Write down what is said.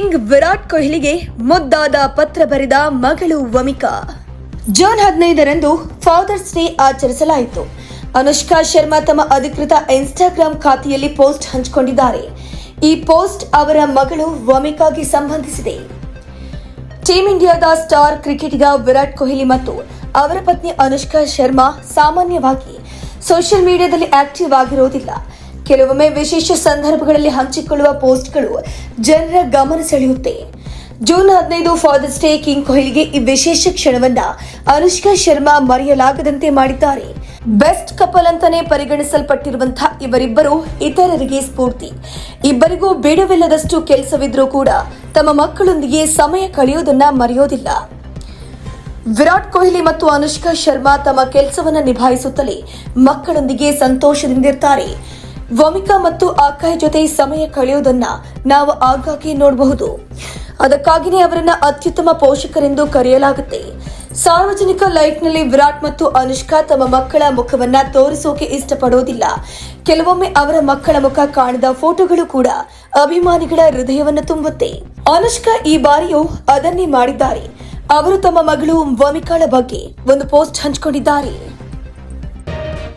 King Virat ಕೊಹ್ಲಿಗೆ ಮುದ್ದಾದ ಪತ್ರ ಬರೆದ ಮಗಳು ವಮಿಕಾ. ಜೂನ್ ಹದಿನೈದರಂದು ಫಾದರ್ಸ್ ಡೇ ಆಚರಿಸಲಾಯಿತು. ಅನುಷ್ಕಾ ಶರ್ಮಾ ತಮ್ಮ ಅಧಿಕೃತ ಇನ್ಸ್ಟಾಗ್ರಾಂ ಖಾತೆಯಲ್ಲಿ ಪೋಸ್ಟ್ ಹಂಚಿಕೊಂಡಿದ್ದಾರೆ. ಈ ಪೋಸ್ಟ್ ಅವರ ಮಗಳು ವಮಿಕಾಗೆ ಸಂಬಂಧಿಸಿದೆ. ಟೀಂ ಇಂಡಿಯಾದ ಸ್ಟಾರ್ ಕ್ರಿಕೆಟಿಗ ವಿರಾಟ್ ಕೊಹ್ಲಿ ಮತ್ತು ಅವರ ಪತ್ನಿ ಅನುಷ್ಕಾ ಶರ್ಮಾ ಸಾಮಾನ್ಯವಾಗಿ ಸೋಷಿಯಲ್ ಮೀಡಿಯಾದಲ್ಲಿ ಆಕ್ಟಿವ್ ಆಗಿರೋದಿಲ್ಲ. ಕೆಲವೊಮ್ಮೆ ವಿಶೇಷ ಸಂದರ್ಭಗಳಲ್ಲಿ ಹಂಚಿಕೊಳ್ಳುವ ಪೋಸ್ಟ್ಗಳು ಜನರ ಗಮನ ಸೆಳೆಯುತ್ತೆ. ಜೂನ್ ಹದಿನೈದು ಫಾದರ್ಸ್ ಡೇ ಕಿಂಗ್ ಕೊಹ್ಲಿಗೆ ಈ ವಿಶೇಷ ಕ್ಷಣವನ್ನ ಅನುಷ್ಕಾ ಶರ್ಮಾ ಮರೆಯಲಾಗದಂತೆ ಮಾಡಿದ್ದಾರೆ. ಬೆಸ್ಟ್ ಕಪಲ್ ಅಂತಾನೆ ಪರಿಗಣಿಸಲ್ಪಟ್ಟಿರುವಂತಹ ಇವರಿಬ್ಬರು ಇತರರಿಗೆ ಸ್ಫೂರ್ತಿ. ಇಬ್ಬರಿಗೂ ಬೇಡವಿಲ್ಲದಷ್ಟು ಕೆಲಸವಿದ್ರೂ ಕೂಡ ತಮ್ಮ ಮಕ್ಕಳೊಂದಿಗೆ ಸಮಯ ಕಳೆಯೋದನ್ನ ಮರೆಯೋದಿಲ್ಲ. ವಿರಾಟ್ ಕೊಹ್ಲಿ ಮತ್ತು ಅನುಷ್ಕಾ ಶರ್ಮಾ ತಮ್ಮ ಕೆಲಸವನ್ನ ನಿಭಾಯಿಸುತ್ತಲೇ ಮಕ್ಕಳೊಂದಿಗೆ ಸಂತೋಷದಿಂದಿರ್ತಾರೆ ವಮಿಕಾ ಮತ್ತು ಆಕಾಯ್ ಜೊತೆ ಸಮಯ ಕಳೆಯೋದನ್ನ ನಾವು ಆಗಾಗ್ಗೆ ನೋಡಬಹುದು. ಅದಕ್ಕಾಗಿಯೇ ಅವರನ್ನ ಅತ್ಯುತ್ತಮ ಪೋಷಕರೆಂದು ಕರೆಯಲಾಗುತ್ತೆ. ಸಾರ್ವಜನಿಕ ಲೈಫ್ನಲ್ಲಿ ವಿರಾಟ್ ಮತ್ತು ಅನುಷ್ಕಾ ತಮ್ಮ ಮಕ್ಕಳ ಮುಖವನ್ನ ತೋರಿಸೋಕೆ ಇಷ್ಟಪಡೋದಿಲ್ಲ ಕೆಲವೊಮ್ಮೆ ಅವರ ಮಕ್ಕಳ ಮುಖ ಕಾಣದ ಫೋಟೋಗಳು ಕೂಡ ಅಭಿಮಾನಿಗಳ ಹೃದಯವನ್ನು ತುಂಬುತ್ತೆ. ಅನುಷ್ಕಾ ಈ ಬಾರಿಯೂ ಅದನ್ನೇ ಮಾಡಿದ್ದಾರೆ. ಅವರು ತಮ್ಮ ಮಗಳು ವಮಿಕಾಳ ಬಗ್ಗೆ ಒಂದು ಪೋಸ್ಟ್ ಹಂಚಿಕೊಂಡಿದ್ದಾರೆ.